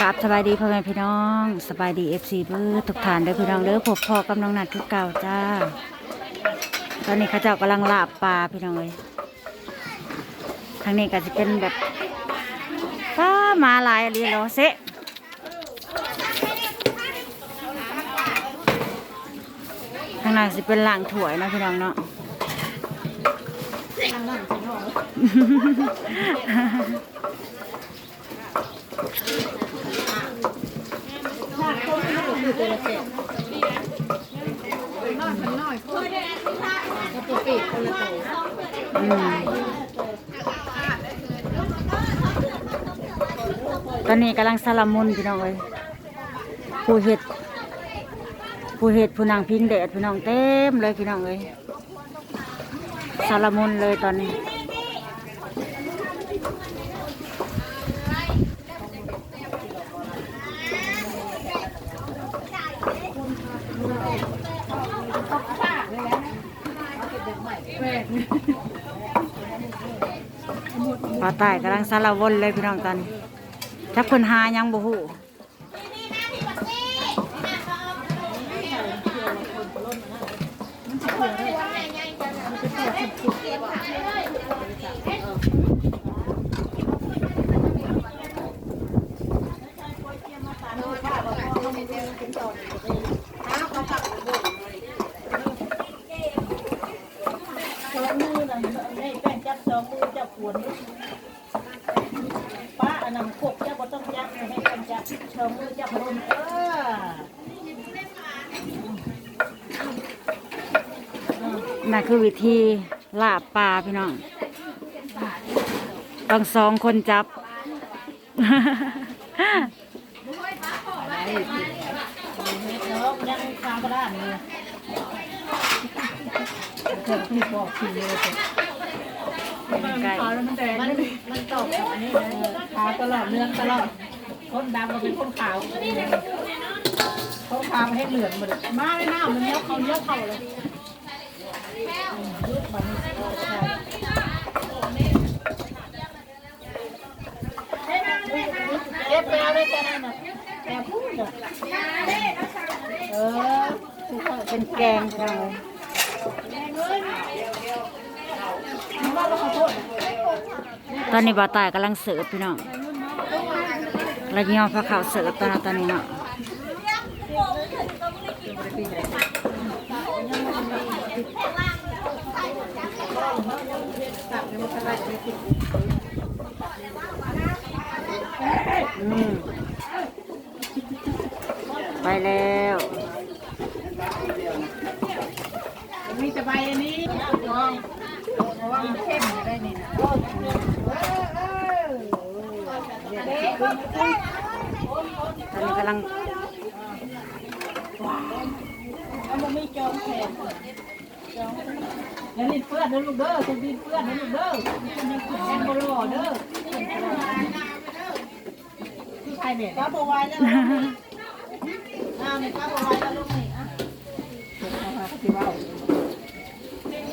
กราบสบายดีพ่อแม่พี่น้องสบายดีเอฟซีเบิร์ทุกท่านเด้อพี่น้องเด้อพบพ่อกับน้องนัดคือเก่าจ้า ตอนนี้ข้าเจ้ากำลังลาบปลาพี่น้องเลยทางนี้ก็จะเป็นแบบป้ามาลายอะไรเรอเซะทางนั้นจะเป็นล่างถ้วยนะพี่น้องเนาะ อืมตอนนี้กำลังสลัมมุนพี่น้องเลยผู้เห็ดผู้เห็ดผู้นางพิงแดดพี่น้องเต็มเลยพี่น้องเลยสลัมมุนเลยตอนนี้ ปลาตายกำลังสารวนเลยพี่น้องตอนนี้ถ้าคนหายังบ่หู้ แป้งจับสองมือจับขวนป้าอันนั้นขบจับบ่ต้องจับให้แป้ง จับสองมือจับพรุนเออนั่นคือวิธีลาบปลาพี่น้องต้องสองคนจับยังฟังก็ได้เลยเกิดที่บอกทีเลยมันมันตกกับอันนี้นะขาตลอดเรื่องตลอด คนดำมาเป็นคนขาวคนขาวมาให้เหลืองหมดมาไม่น่ามันเนี้ยเขาเนี้ยเขาเลยยุบมันเก็บไปเอาได้แค่นั้นนะแต่พูดอะเออเป็นแกงพี่น้องเลยว่าเราขอโทษตอนนี้บ่าวตายกำลังเสิร์ฟพี่น้อง แล้วยอพระขาวเสิร์ฟตอนนั้นตอนนี้เนาะไปแล้วมีแต่ใบอันนี้ลองเพราะว่ามันเข้มได้นี่นะ ตอนนี้กำลังเอามันไม่จองแผนจองอย่าลิ้นเปื้อนนะลูกเด้อคุณดินเปื้อนนะลูกเด้อแอนโบโลเด้อที่ใครเนี่ยก้าบัวไว้แล้วอ้าวเนี่ยก้าบัวไว้แล้วลูกนี่อะ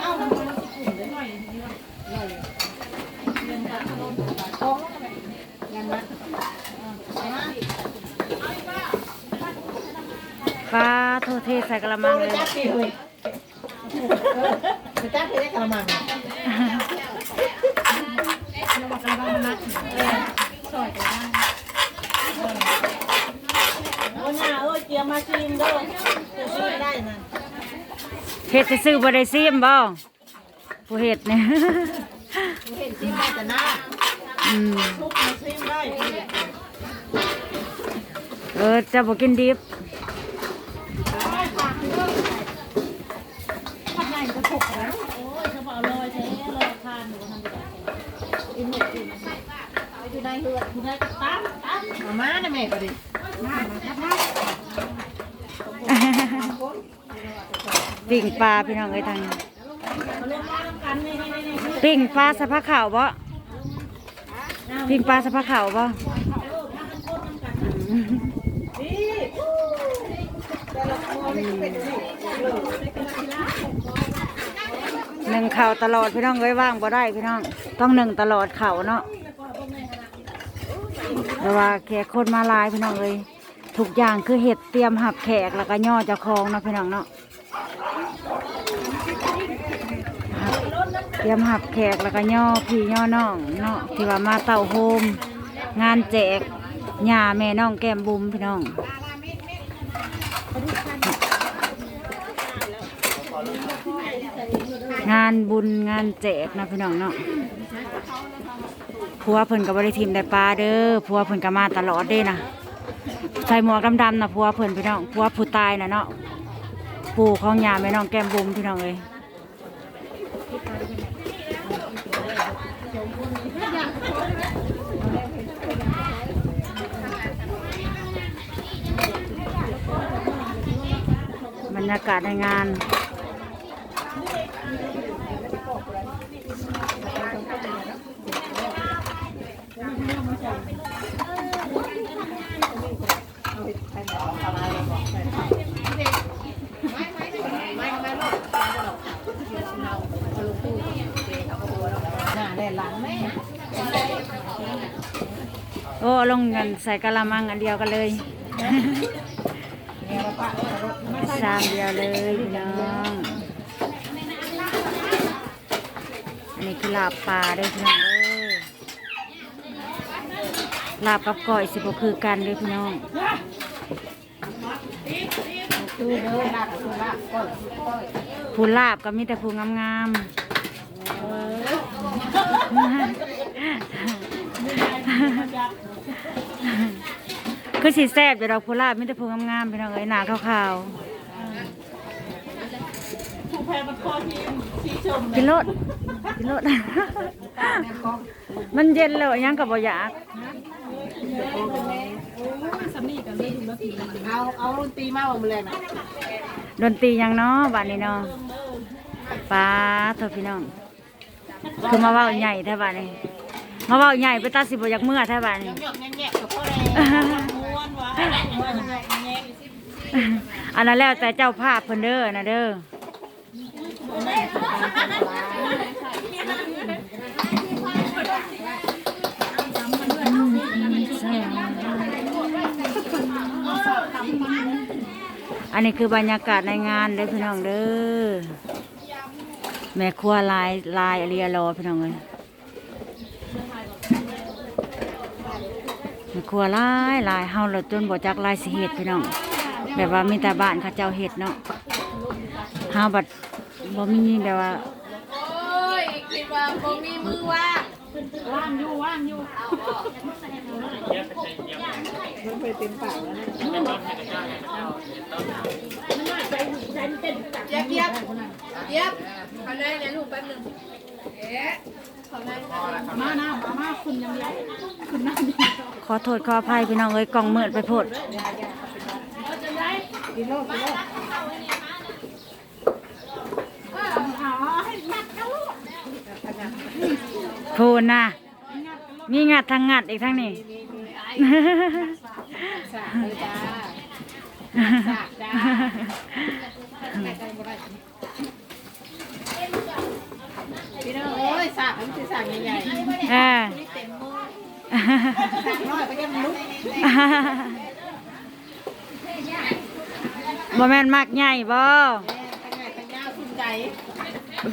อ้าวมันมันสิขุ่นได้หน่อยนี่ว่าหน่อยเรียนการขนมโค้งยังนะอ่า ปลาโทเท ใส่กระมังเลยจับสิเลยไปจับสิได้กระมังเราบอกกระมังนัดสอยกันโอ้ยน่าเอ้ยเกียร์มาชิมเด้อจะช่วยได้นะเฮ็ดซื้อๆบ่ได้ซิมบ่ผู้เฮ็ดเนี่ยเห็นชิมได้แต่หน้าอืมทุกมาชิมได้เออจะบ่กินดิบ ผัดใหญ่จะถูกแล้วโอ้ยเขาบอกลอยแท้ลอยทานหนูทำดีกว่าอินหมดอินไปอยู่ในเหือดอยู่ในกระตั้ มาม่าเนี่ยแม่ก็ดิปิ้งปลาพี่น้องเอ้ยทางนี้ปิ้งปลาสะพะขาวบ่ปิ้งปลาสะพะขาวบ่นี่แต่ละคนนี่เป็นสิหนึ่งข่าวตลอดพี่น้องเอ้ยว่างบ่ได้พี่น้อง ต้องหนึ่งตลอดเข่าเนาะ แต่ว่าแขกคนมาลายพี่น้องเลยทุกอย่างคือเห็ดเตรียมหับแขกแล้วก็ย่อจะคลองนะพี่น้องเนาะเตรียมหับแขกแล้วก็ย่อพี่ย่อน้องเนาะที่ว่ามาเต่าโฮมงานแจกหญ้าแม่น้องแก้มบุมพี่น้อง งานบุญงานแจกนะพี่น้องเนาะผัวเพิ่นกับบริทีมได้ปลาเด้อผัวเพิ่นก็มาตลอดเด้นะใส่หมวกดำๆนะผัวเพิ่นพี่น้องผัวผู้ตายนะเนาะปู่ของยาแม่น้องแก้มบุ๋มพี่น้องเอ้ยบรรยากาศในงาน โอ้ลงเงินใส่กะละมังอันเดียวกันเลยเนี่ยปะสามเดียวเลยพี่น้องอั นนี้คือลาบปลาเด้วยพี่น้องเด้อลาบกับก้อยสิบคือกันเด้วยพี่น้องตู้เด้อลากตู้ลากก้อยก้อยผู้ลาบก็มีแต่ผู้งามเออๆคือสีแซ่บอยู่ดอกผู้ลาบมีแต่ผู้งามๆพี่น้องเอ้ยหนาขาวผู้แพ้มันคอทีมสีชมๆกินโลด กินโลดมันเย็นเลยยังกับบ่อยากเอาเอารุ่นตีมาบ่มื้อแรงน่ะดนตรียังเนาะบ้านนี้เนาะป้าโทษพี่น้องคือมาเว้าใหญ่แท้บ้านนี้มาเว้าใหญ่ไปตัดสิบ่อยากเมื่อแท้บ้านนี้หยอกๆแง่ๆกับพ่อแรงม้วนวะม้วนแง่อันนั้นแล้วแต่เจ้าภาพเพิ่นเด้อนะเด้อ อันนี้คือบรรยากาศในงานเด้อพี่น้องเด้อแม่ครัวลายลายเรียรอพี่น้องเลยแม่ครัวลายลายเฮาเราจนบ่จักลายสิเฮ็ดพี่น้องแบบว่ามีแต่บ้านเขาเจ้าเฮ็ดเนาะเฮาบัดบ่มีแบบว่าว่างอยู่ว่างอยู่ มันไปเต็มปากแล้วเนี่ยเจี๊ยบเจี๊ยบเจี๊ยบขอได้เนี่ยลูกแป๊บนึงเอ๊ะขอได้มาหน้ามามาคุณยังไงคุณนั่งขอโทษขออภัยพี่น้องเอ้ยกล่องเมืดไปโพดกินโลกินโลกอ๋อให้มัดกันลูกพูนน่ะมีงัดทางงัดอีกทั้งนี้ สากเลยจ้าสากจ้าพี่น้องโอ้ยสากมันคือสากใหญ่ๆเออสากน้อยก็ยังลุกบ่แม่นมากใหญ่บ่ตั้งไงตั้งยาวสุดใจ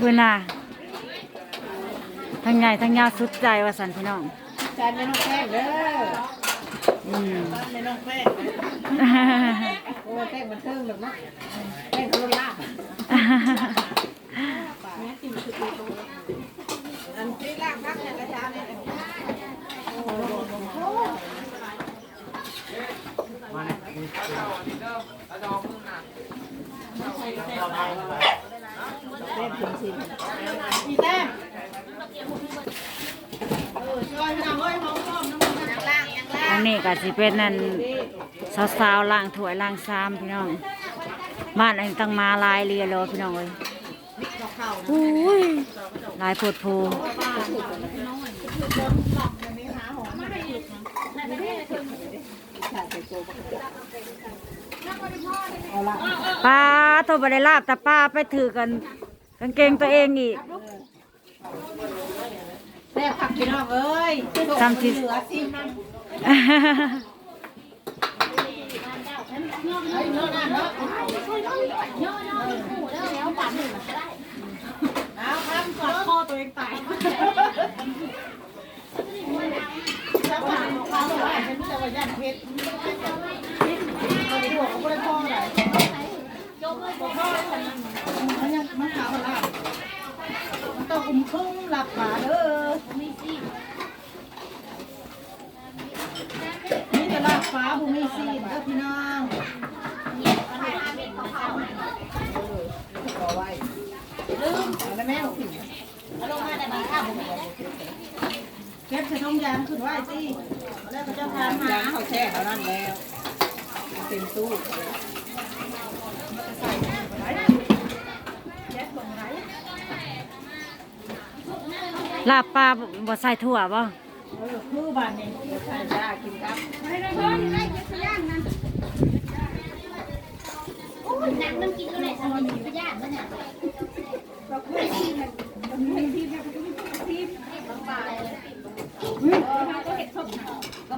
พูนน่ะทั้งใหญ่ทั้งยาวสุดใจว่าสันพี่น้องจานไม่น้องแป้งเด้อ นี่น้องแป้งโอ้แป้งมันเทิงแบบนั้นแป้งรุ่นล่าอันที่ล่างพักเนี่ยกระชาเนี่ยเต้มถึงสิมีแต้มเออช่วยพี่น้องเอ้ย นนี้ก็สิเป็นนั่นสาวๆล้างถ้วยล้างชามพี่น้อง บ้านอันนี้ตั้งมาลายเรียรอพี่น้องเอ้ยอุ้ยลายโพดโพป้าโทรไปได้ลาบแต่ป้าไปถือกันกางเกงตัวเองอีกแซ่บผักพี่น้องเอ้ยทำที่เหลือซิมน้เอาครับกอดคอตัวเองตายจะ ผ่าของเขาเลยเป็นแต่ว่าย่านเพชรเขาดีกว่าเขาไม่ได้พ่ออะไรมันยังมันขาวอะไรมันต้องอุ้มครึ่งหลับขาเด้อนี่จะหลับ ฟ้าบุมีซีนเด้อพี่น้องลืมแล้วแม่บอกผิดเก็บใส่ถุงยางขึ้นไว้สิแล้วก็จะทานหาเขาแช่เขานั่นแล้วเต็มตู้ลาบปลาบ่ใส่ถั่วบ่ เออมือบานนี่เดี๋ยวใส่ยากินครับหนังมันกินอะไรสมัยนี้พยาธิมันเนี่ยก็พ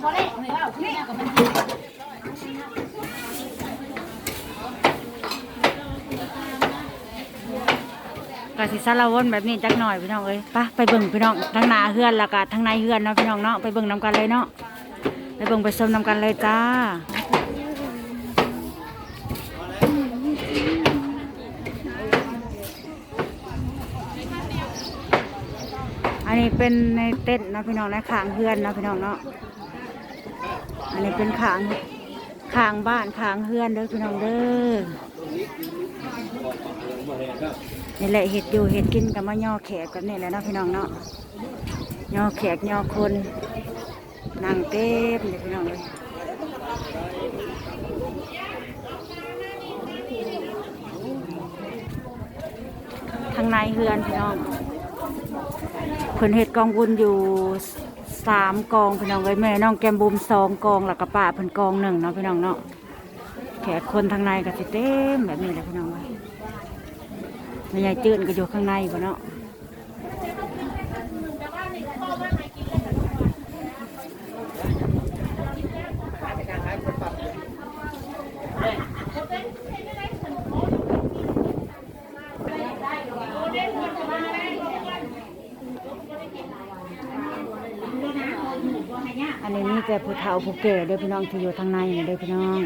อแล้วไม่ว่าขึ้นก็มันก็ สิสารวนแบบนี้จักหน่อยพี่น้องเอ้ยไปไปเบิ่งพี่น้องทั้งหน้าเฮือนแล้วก็ทั้งในเฮือนเนาะพี่น้องเนาะไปเบิ่งนํกันเลยเนาะไปเบิ่งไปชมนํกันเลยจ้าอันนี้เป็นในเต็นท์นะพี่น้องนะขางเฮือนนะพี่น้องเนาะอันนี้เป็นขางขางบ้านขางเฮือนเด้อพี่น้องเด้อ นี่แหละเห็ดอยู่เห็ดกินกับมาย่อแขกกันนี่แหละเนาะพี่น้องเนาะย่อแขกย่อคนนั่งเต็มเลยพี่น้องเลยทางในเฮือนพี่น้องเพิ่นเห็ดกองบุญอยู่สามกองพี่น้องเลยแม่น้องแกมบุมสองกองแล้วก็ป้าเพิ่นกองหนึ่งเนาะพี่น้องเนาะแขกคนทางในก็สิเต็มแบบนี้แหละพี่น้องเลย แม่ยายจืดก็อยู่ข้างในบ่เนาะอันนี้มีแต่ผู้เฒ่าผู้แก่เด้อพี่น้องที่อยู่ทางในเด้อพี่น้อง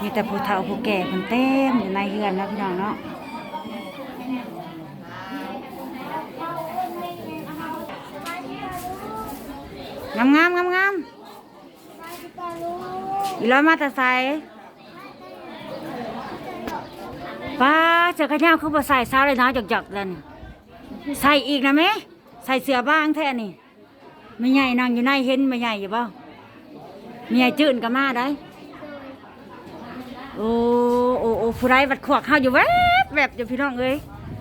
มีแต่ผู้เฒ่าผู้แก่คนเต็มอยู่ในเฮือนเนาะพี่น้องเนาะงามงามงามงามอีร้อยมาแต่ใส่ป้าเจอกระยาคือบ่ใส่ซาเลยนะจอกๆแล้วนี่ใส่อีกนะแม่ใส่เสื้อบ้างแท้นี่ ไม่ใหญ่นางอยู่ในเห็นไม่ใหญ่อยู่เปล่าไม่ใหญ่จืดก็มาได้โอ้โอ้โอ้ผู้ใดบัดขวกเฮาอยู่แวบแวบอยู่พี่น้องเอ้ย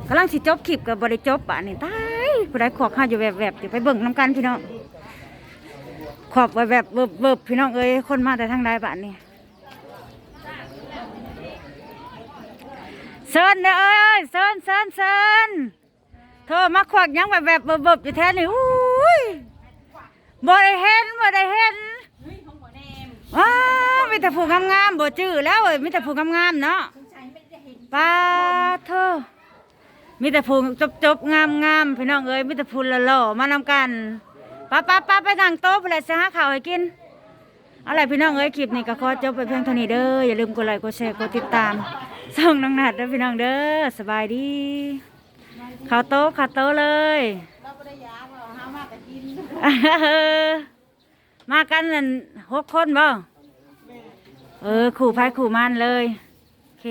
กำลังสิจบคลิปกับบริจบป่ะนี่ตายผู้ใดขวกเฮาอยู่แวบแวบอยู่ไปเบิ่งน้ำกันพี่น้องขวบแวบแวบเบิบเบิบพี่น้องเอ้ยคนมาแต่ทางใดบ้านนี่เซินเด้อเอ้ยเซินเซินเซินเธอมาขวักยังแวบแวบเบิบเบิบอยู่แท้นี่อุ้ย บ่ได้เห็นบ่ได้เห็นว้าวมีแต่ผู้งามๆบ่จื้อแล้วเอ้ยมีแต่ผู้งามๆเนาะป้าเธอมีแต่ผู้จบๆงามๆพี่น้องเอ้ยมีแต่ผู้หล่อๆมานำกันป้าป้าป้าไปนั่งโต๊ะไปเลยสิหาข้าวให้กินเอาล่ะไรพี่น้องเอ้ยคลิปนี้ก็ขอจบไปเพียงเท่านี้เด้ออย่าลืมกดไลค์กดแชร์กดติดตามส่องน้องนัดเด้อพี่น้องเด้อสบายดีข้าวโต๊ะข้าวโต๊ะเลยเราไม่ได้ยาเราห้ามมากกับกิน มากันนั่นหกคนบ่เออ ขู่ไพ่ขู่มันเลย โอเค